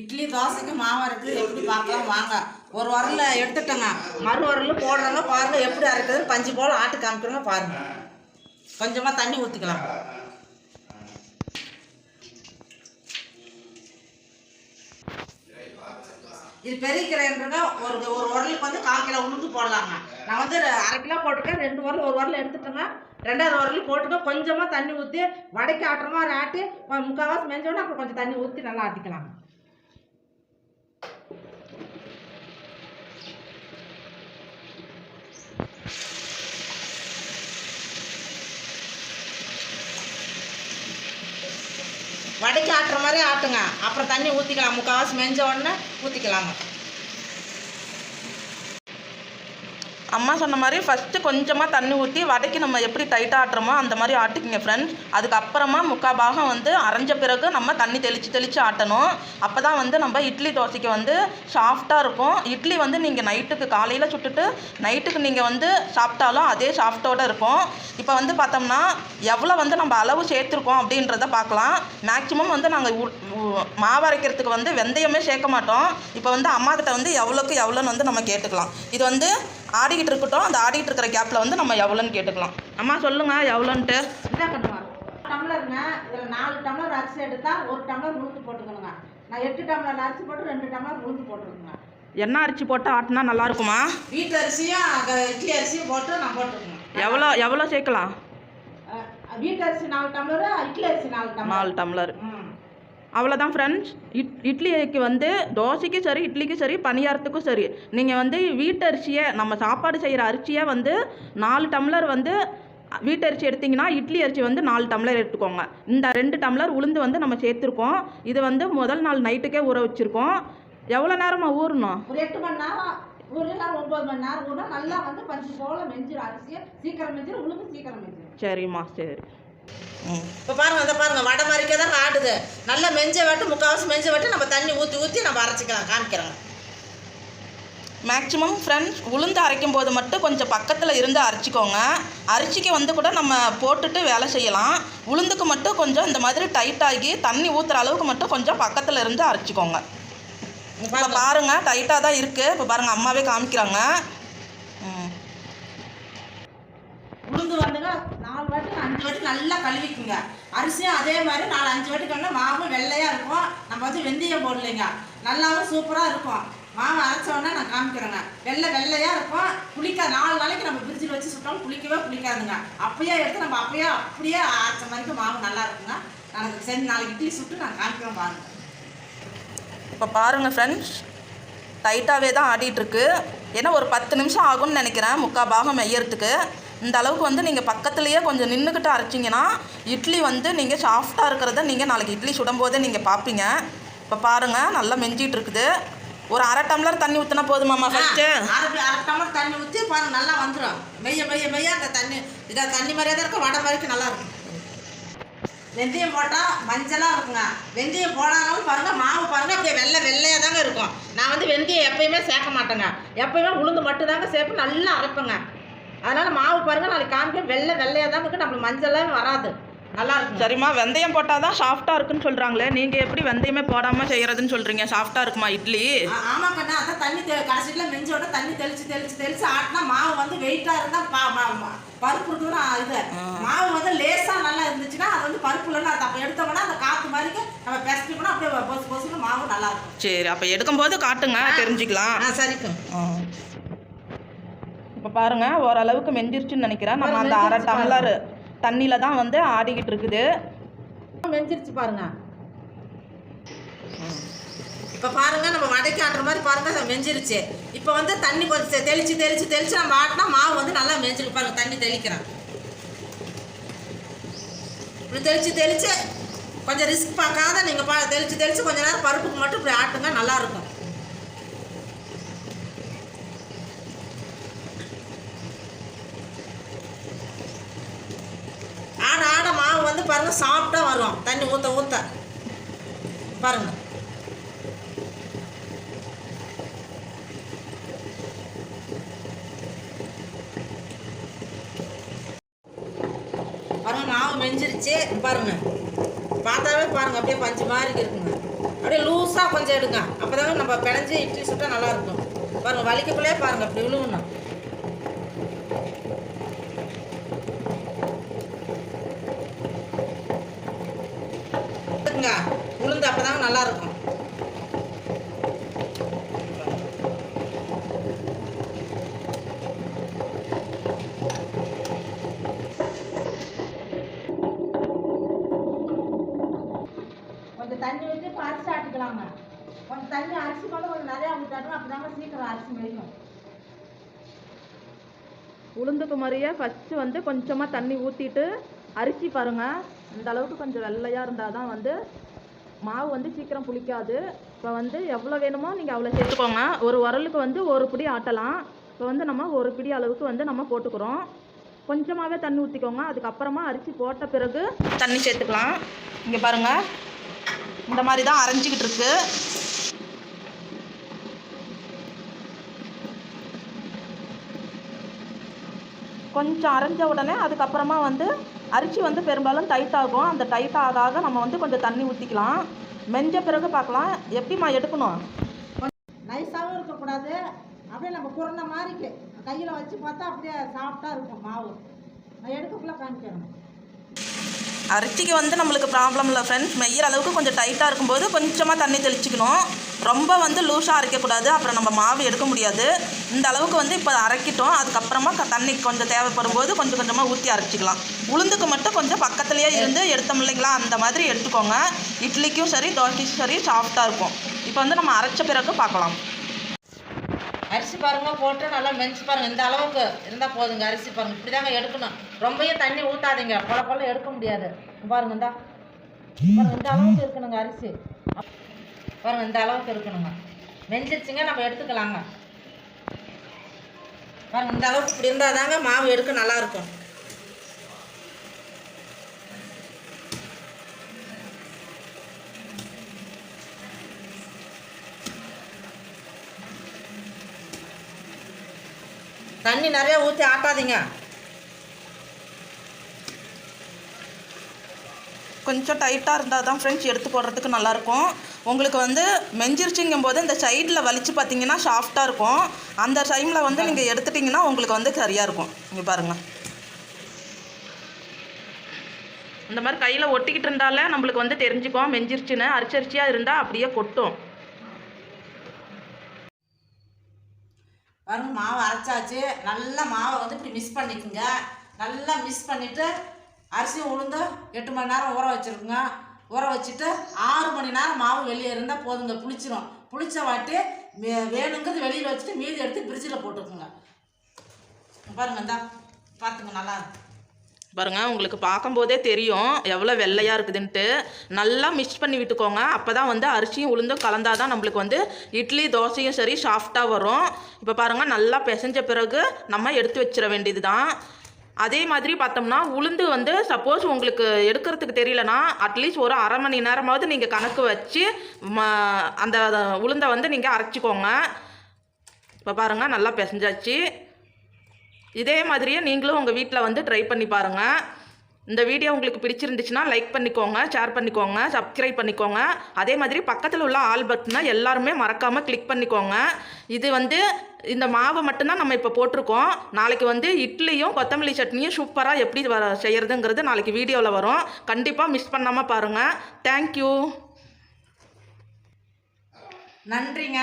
இட்லி தோசைக்கு மாவு இருக்குது எப்படி பார்க்கலாம் வாங்க. ஒரு உரல்ல எடுத்துட்டோங்க. மறு உரல் போடுறாங்க பாருங்கள் எப்படி அரைக்குதுன்னு பஞ்சு போல் ஆட்டு காமிக்கிறோங்க பாருங்கள் கொஞ்சமாக தண்ணி ஊற்றிக்கலாம் இது பெரிய கிரைண்டருங்க ஒரு ஒரு உரலுக்கு வந்து கால் கிலோ உளுந்து போடலாங்க. நான் வந்து அரை கிலோ போட்டுக்கேன் ரெண்டு உரல் ஒரு உரல் எடுத்துட்டேங்க. ரெண்டாவது உரல் போட்டுக்க கொஞ்சமாக தண்ணி ஊற்றி வடைக்கு ஆட்டுற மாதிரி ஆட்டி முக்கால்வாசி மெஞ்சோடனே அப்புறம் கொஞ்சம் தண்ணி ஊற்றி நல்லா ஆட்டிக்கலாம் வடைக்கு ஆட்டுற மாதிரி ஆட்டுங்க. அப்புறம் தண்ணி ஊற்றிக்கலாம் முக்கால்வாசி மெஞ்ச உடனே ஊற்றிக்கலாங்க அம்மா சொன்ன மாதிரி ஃபஸ்ட்டு கொஞ்சமாக தண்ணி ஊற்றி வடைக்கு நம்ம எப்படி டைட்டாக ஆட்டுறோமோ அந்த மாதிரி ஆட்டிக்கிங்க ஃப்ரெண்ட்ஸ் அதுக்கப்புறமா முக்கால் பாகம் வந்து அரைஞ்ச பிறகு நம்ம தண்ணி தெளித்து தெளித்து ஆட்டணும். அப்போ தான் வந்து நம்ம இட்லி தோசைக்கு வந்து சாஃப்டாக இருக்கும். இட்லி வந்து நீங்கள் நைட்டுக்கு காலையில் சுட்டுட்டு நைட்டுக்கு நீங்கள் வந்து சாப்பிட்டாலும் அதே சாஃப்டோடு இருக்கும். இப்போ வந்து பார்த்தோம்னா எவ்வளோ வந்து நம்ம அளவு சேர்த்துருக்கோம் அப்படின்றத பார்க்கலாம். மேக்ஸிமம் வந்து நாங்கள் மாவு அரைக்கிறதுக்கு வந்து வெந்தயமே சேர்க்க மாட்டோம். இப்போ வந்து அம்மாக்கிட்ட வந்து எவ்வளோக்கு எவ்வளோன்னு வந்து நம்ம கேட்டுக்கலாம். இது வந்து ஆடிக்கிட்டு இருக்கட்டும் அந்த ஆடிக்கிட்டு இருக்கிற கேப்பில் வந்து நம்ம எவ்வளோன்னு கேட்டுக்கலாம். அம்மா சொல்லுங்க எவ்வளோன்ட்டு. இதான் கட்டுவாங்க டம்ளருங்க இதில் நாலு டம்ளர் அரிசி எடுத்தால் ஒரு டம்ளர் உளுந்து போட்டுக்கணுங்க. நான் எட்டு டம்ளர் அரிசி போட்டு ரெண்டு டம்ளர் உளுந்து போட்டுருக்குங்க என்ன அரிசி போட்டு ஆட்டினா நல்லா இருக்குமா? வீட்டு அரிசியும் இட்லி அரிசியும் போட்டு நான் போட்டுருக்கேன் எவ்வளோ எவ்வளோ சேர்க்கலாம்? வீட்டு அரிசி நாலு டம்ளர் இட்லி அரிசி நாலு டம்ளர். நாலு டம்ளர். அவ்வளோதான் ஃப்ரெண்ட்ஸ் இட் இட்லிக்கு வந்து தோசைக்கும் சரி இட்லிக்கும் சரி பணியாரத்துக்கும் சரி. நீங்கள் வந்து வீட்டரிசியை நம்ம சாப்பாடு செய்கிற அரிசியை வந்து நாலு டம்ளர் வந்து வீட்டரிசி எடுத்திங்கன்னா இட்லி அரிசி வந்து நாலு டம்ளர் எடுத்துக்கோங்க. இந்த ரெண்டு டம்ளர் உளுந்து வந்து நம்ம சேர்த்துருக்கோம். இது வந்து முதல் நாள் நைட்டுக்கே ஊற வச்சுருக்கோம். எவ்வளோ நேரமாக ஊறணும்? ஒரு எட்டு மணி நேரம் ஒரு நேரம் ஒன்பது மணி நேரம் ஊறினா நல்லா வந்து பஞ்சு போல மெஞ்சிடும் அரிசியை. சீக்கிரம் மெஞ்சிடும் உளுந்து சீக்கிரம் மெஞ்சிடும் சரிம்மா சரி. இப்போ பாருங்க இதை பாருங்க வடை மாதிரிக்கே தான் ஆடுது. நல்லா மெஞ்ச வெட்டு முக்கால்வாசி மெஞ்ச வெட்டு நம்ம தண்ணி ஊற்றி ஊற்றி நம்ம அரைச்சிக்கலாம் காமிக்கிறோங்க மேக்ஸிமம் ஃப்ரெண்ட்ஸ் உளுந்து அரைக்கும் போது மட்டும் கொஞ்சம் பக்கத்தில் இருந்து அரைச்சிக்கோங்க. அரிசிக்கு வந்து கூட நம்ம போட்டுட்டு வேலை செய்யலாம். உளுந்துக்கு மட்டும் கொஞ்சம் இந்த மாதிரி டைட் ஆகி தண்ணி ஊற்றுற அளவுக்கு மட்டும் கொஞ்சம் பக்கத்தில் இருந்து அரைச்சிக்கோங்க. இப்போ பாருங்க. டைட்டாக தான் இருக்குது இப்போ பாருங்க அம்மாவே காமிக்கிறாங்க. உளுந்து வந்துங்க அஞ்சு வாட்டி நல்லா கழுவிக்குங்க. அரிசியும் அதே மாதிரி நாலு அஞ்சு வாட்டி கழுவினா மாவும் வெள்ளையாக இருக்கும். நம்ம வந்து வெந்தயம் போடலைங்க. நல்லாவும் சூப்பராக இருக்கும். மாவு அரைச்சோன்னா நான் காமிக்கிறேங்க. வெள்ளை வெள்ளையாக இருக்கும். புளிக்க நாலு நாளைக்கு நம்ம பிரிட்ஜில் வச்சு சுட்டாலும் புளிக்கவே புளிக்காதுங்க. அப்பயே எடுத்து நம்ம அப்பயே அப்படியே அரைச்ச மாதிரிக்கு மாவு நல்லா இருக்குங்க. நான் செஞ்சு நாளைக்கு இட்லி சுட்டு நான் காமிக்கிறேன் பாருங்கள் இப்போ பாருங்கள் ஃப்ரெண்ட்ஸ் டைட்டாகவே தான் ஆடிட்டுருக்கு ஏன்னா ஒரு பத்து நிமிஷம் ஆகும்னு நினைக்கிறேன். முக்கால் பாகம் மெய்யறதுக்கு. இந்த அளவுக்கு வந்து நீங்கள் பக்கத்துலேயே கொஞ்சம் நின்றுக்கிட்டு அரைச்சிங்கன்னா இட்லி வந்து நீங்கள் சாஃப்டாக இருக்கிறத நீங்கள் நாளைக்கு இட்லி சுடும்போதே நீங்கள் பார்ப்பீங்க இப்போ பாருங்கள் நல்லா மெஞ்சிட்டு இருக்குது. ஒரு அரை டம்ளர் தண்ணி ஊற்றினா போதுமாம்மா ஃபஸ்ட்டு அரை அரை டம்ளர் தண்ணி ஊற்றி பாருங்க நல்லா வந்துடும் மெய்ய மெய்ய மெய்ய அந்த தண்ணி இதாக தண்ணி மாதிரியே தான் இருக்கும் வடை மாதிரிக்கு நல்லா இருக்கும். வெந்தயம் போட்டால் மஞ்சளாக இருக்குங்க. வெந்தயம் போடாலும் பாருங்க மாவு பாருங்க அப்படியே வெள்ளை வெள்ளையாக தாங்க இருக்கும். நான் வந்து வெந்தயம் எப்பயுமே சேர்க்க மாட்டேங்க. எப்பயுமே உளுந்து மட்டும் தாங்க சேர்ப்பு நல்லா அரைப்பேங்க. அதனால மாவு பாருங்க நாளைக்கு காமிக்க வெள்ளை வெள்ளையாக தாங்க இருக்கு. நம்மளுக்கு மஞ்சளாக வராது. நல்லா இருக்கும் சரிம்மா வெந்தயம் போட்டால் தான் சாஃப்டாக இருக்குன்னு சொல்கிறாங்களே நீங்கள் எப்படி வெந்தயமே போடாமல் செய்கிறதுன்னு சொல்கிறீங்க சாஃப்டாக இருக்குமா இட்லி? ஆ- ஆமா கண்ணா அதான் தண்ணி தெ கடைசியில் மெஞ்சோட தண்ணி தெளிச்சு தெளிச்சு தெளிச்சு ஆட்டினா மாவு வந்து வெயிட்டாக இருந்தால் பா மா- மா- பருப்பு இருக்குதுன்னா இது. மாவு வந்து லேசாக நல்லா இருந்துச்சுன்னா அது வந்து பருப்பு இல்லைன்னா அது அப்போ எடுத்தோம்னா அந்த காற்று மாதிரிக்கு நம்ம பெசட்டிப்போனா அப்படியே பொசு பொசுன்னு மாவு நல்லா இருக்கும். சரி அப்போ எடுக்கும்போது காட்டுங்க தெரிஞ்சுக்கலாம். ஆ சரிக்கும் இப்போ பாருங்க ஓரளவுக்கு மெஞ்சிருச்சுன்னு நினைக்கிறேன். நம்ம அந்த அரை டம்ளர் தண்ணியில் தான் வந்து ஆடிக்கிட்டு இருக்குது. மெஞ்சிருச்சு பாருங்க. இப்போ பாருங்க நம்ம வடைக்கு ஆட்டுற மாதிரி பாருங்க அது மெஞ்சிருச்சு. இப்போ வந்து தண்ணி கொஞ்சம் தெளிச்சு தெளிச்சு தெளிச்சு நம்ம ஆட்டினா மாவு வந்து நல்லா மெஞ்சிருக்கு பாருங்க தண்ணி தெளிக்கிறேன். இப்படி தெளிச்சு தெளிச்சு கொஞ்சம் ரிஸ்க் பார்க்காத நீங்கள் பா தெளிச்சு தெளிச்சு கொஞ்ச நேரம் பருப்புக்கு மட்டும் இப்படி ஆட்டுங்க நல்லா இருக்கும் ஆட ஆட மாவு வந்து பாருங்க சாப்பிட்டா வரும் தண்ணி ஊற்ற ஊற்ற பாருங்க பாருங்க மாவு மெஞ்சிருச்சு பாருங்க பார்த்தாவே பாருங்க அப்படியே பஞ்சு மாதிரி இருக்குங்க. அப்படியே லூஸாக கொஞ்சம் எடுங்க. அப்போ நம்ம பிணைஞ்சி இட்லி சுட்டால் நல்லா இருக்கும். பாருங்கள் வலிக்கக்குள்ளே பாருங்கள் அப்படி விழுவணும் எடுங்க. உளுந்து அப்போ நல்லா இருக்கும் கொஞ்சம் தண்ணி ஊற்றி இப்போ அரிசி ஆட்டிக்கலாங்க. கொஞ்சம் தண்ணி அரிசி மட்டும் கொஞ்சம் நிறையா ஊற்றாட்டும் அப்போ சீக்கிரம் அரிசி மெரிக்கும் உளுந்துக்கு மாதிரியே ஃபஸ்ட்டு வந்து கொஞ்சமாக தண்ணி ஊற்றிட்டு அரிசி பாருங்கள் இந்த அளவுக்கு கொஞ்சம் வெள்ளையாக இருந்தால் தான் வந்து மாவு வந்து சீக்கிரம் புளிக்காது. இப்போ வந்து எவ்வளோ வேணுமோ நீங்கள் அவ்வளோ சேர்த்துக்கோங்க. ஒரு உரலுக்கு வந்து ஒரு பிடி ஆட்டலாம். இப்போ வந்து நம்ம ஒரு பிடி அளவுக்கு வந்து நம்ம போட்டுக்கிறோம். கொஞ்சமாகவே தண்ணி ஊற்றிக்கோங்க அதுக்கப்புறமா அரிசி போட்ட பிறகு தண்ணி சேர்த்துக்கலாம். இங்கே பாருங்கள் இந்த மாதிரி தான் அரைஞ்சிக்கிட்டு இருக்குது கொஞ்சம் அரைஞ்ச உடனே அதுக்கப்புறமா வந்து அரிசி வந்து பெரும்பாலும் டைட் ஆகும். அந்த டைட் ஆக ஆக நம்ம வந்து கொஞ்சம் தண்ணி ஊற்றிக்கலாம் மெஞ்ச பிறகு பார்க்கலாம். எப்படிம்மா எடுக்கணும்? நைஸாகவும் இருக்கக்கூடாது. அப்படியே நம்ம குறைந்த மாதிரி கையில் வச்சு பார்த்தா அப்படியே சாஃப்டாக இருக்கும் மாவு. நான் எடுக்கக்குள்ள காமிக்கிறேன். அரிசிக்கு வந்து நம்மளுக்கு ப்ராப்ளம் இல்லை ஃப்ரெண்ட்ஸ் மெய்யிற அளவுக்கு கொஞ்சம் டைட்டாக இருக்கும்போது கொஞ்சமாக தண்ணி தெளிச்சிக்கணும். ரொம்ப வந்து லூஸாக அரைக்கக்கூடாது. அப்புறம் நம்ம மாவு எடுக்க முடியாது. இந்த அளவுக்கு வந்து இப்போ அரைக்கிட்டோம். அதுக்கப்புறமா தண்ணி கொஞ்சம் தேவைப்படும் போது கொஞ்சம் கொஞ்சமாக ஊற்றி அரைச்சிக்கலாம். உளுந்துக்கு மட்டும் கொஞ்சம் பக்கத்துலேயே இருந்து எடுத்தோம் இல்லைங்களா? அந்த மாதிரி எடுத்துக்கோங்க. இட்லிக்கும் சரி தோசைக்கும் சரி சாஃப்டாக இருக்கும். இப்போ வந்து நம்ம அரைச்ச பிறகு பார்க்கலாம் அரிசி பாருங்க போட்டு நல்லா மெஞ்சு பாருங்க. இந்த அளவுக்கு இருந்தால் போதுங்க அரிசி பாருங்க. இப்படி தாங்க எடுக்கணும். ரொம்பவும் தண்ணி ஊற்றாதீங்க கொல கொல எடுக்க முடியாது. பாருங்க இந்த. அளவுக்கு இருக்கணுங்க அரிசி. அப்புறம் இந்த அளவுக்கு இருக்கணுங்க. மெஞ்சிருச்சுங்க நம்ம எடுத்துக்கலாங்க. அப்புறம் இந்த அளவுக்கு இப்படி இருந்தால் தாங்க மாவு எடுக்க நல்லாயிருக்கும் தண்ணி நிறைய ஊற்றி ஆட்டாதீங்க. கொஞ்சம் டைட்டாக இருந்தால் தான் ஃப்ரெண்ட்ஸ் எடுத்து போடுறதுக்கு நல்லாயிருக்கும். உங்களுக்கு வந்து மெஞ்சிருச்சுங்கும் போது இந்த சைடில் வலிச்சு பார்த்தீங்கன்னா சாஃப்டாக இருக்கும். அந்த டைமில் வந்து நீங்கள் எடுத்துட்டிங்கன்னா உங்களுக்கு வந்து சரியாக இருக்கும். இங்கே பாருங்கள் இந்த மாதிரி கையில் ஒட்டிக்கிட்டு இருந்தாலே நம்மளுக்கு வந்து தெரிஞ்சுக்கும் மெஞ்சிருச்சுன்னு. அரிச்சரிச்சியாக இருந்தால் அப்படியே கொட்டும். பாருங்க மாவு அரைச்சாச்சு. நல்லா மாவை வந்து இப்படி மிக்ஸ் பண்ணிக்கோங்க. நல்லா மிக்ஸ் பண்ணிவிட்டு அரிசியும் உளுந்து எட்டு மணி நேரம் ஊற வச்சுருக்குங்க. ஊற வச்சுட்டு ஆறு மணி நேரம் மாவு வெளியே இருந்தால் போதுங்க புளிச்சிரும். புளிச்ச வாட்டி வே- வேணுங்கிறது வெளியில் வச்சுட்டு மீதி எடுத்து ஃப்ரிட்ஜில் போட்டுக்குங்க. பாருங்க இந்தா பார்த்துங்க நல்லா பாருங்க உங்களுக்கு பார்க்கும்போதே தெரியும் எவ்வளோ வெள்ளையாக இருக்குதுன்ட்டு. நல்லா மிக்ஸ் பண்ணி விட்டுக்கோங்க. அப்போ தான் வந்து அரிசியும் உளுந்தும் கலந்தாதான் தான் நம்மளுக்கு வந்து இட்லி தோசையும் சரி சாஃப்டாக வரும். இப்போ பாருங்கள் நல்லா பிசைஞ்ச பிறகு நம்ம எடுத்து வச்சிட வேண்டியது தான் அதே மாதிரி பார்த்தோம்னா உளுந்து வந்து சப்போஸ் உங்களுக்கு எடுக்கிறதுக்கு தெரியலனா அட்லீஸ்ட் ஒரு அரை மணி நேரமாவது நீங்கள் கணக்கு வச்சு ம- அந்த உளுந்தை வந்து நீங்கள் அரைச்சிக்கோங்க. இப்போ பாருங்கள் நல்லா பிசைஞ்சாச்சு. இதே மாதிரியே நீங்களும் உங்கள் வீட்டில் வந்து ட்ரை பண்ணி பாருங்கள் இந்த வீடியோ உங்களுக்கு பிடிச்சிருந்துச்சுன்னா லைக் பண்ணிக்கோங்க ஷேர் பண்ணிக்கோங்க சப்ஸ்கிரைப் பண்ணிக்கோங்க. அதே மாதிரி பக்கத்தில் உள்ள ஆல் பட்டனை எல்லாருமே மறக்காமல் கிளிக் பண்ணிக்கோங்க. இது வந்து இந்த மாவை மட்டும்தான் நம்ம இப்போ போட்டிருக்கோம். நாளைக்கு வந்து இட்லியும் கொத்தமல்லி சட்னியும் சூப்பராக எப்படி வர செய்கிறதுங்கிறது நாளைக்கு வீடியோவில் வரும். கண்டிப்பாக மிஸ் பண்ணாமல் பாருங்கள் தேங்க்யூ நன்றிங்க.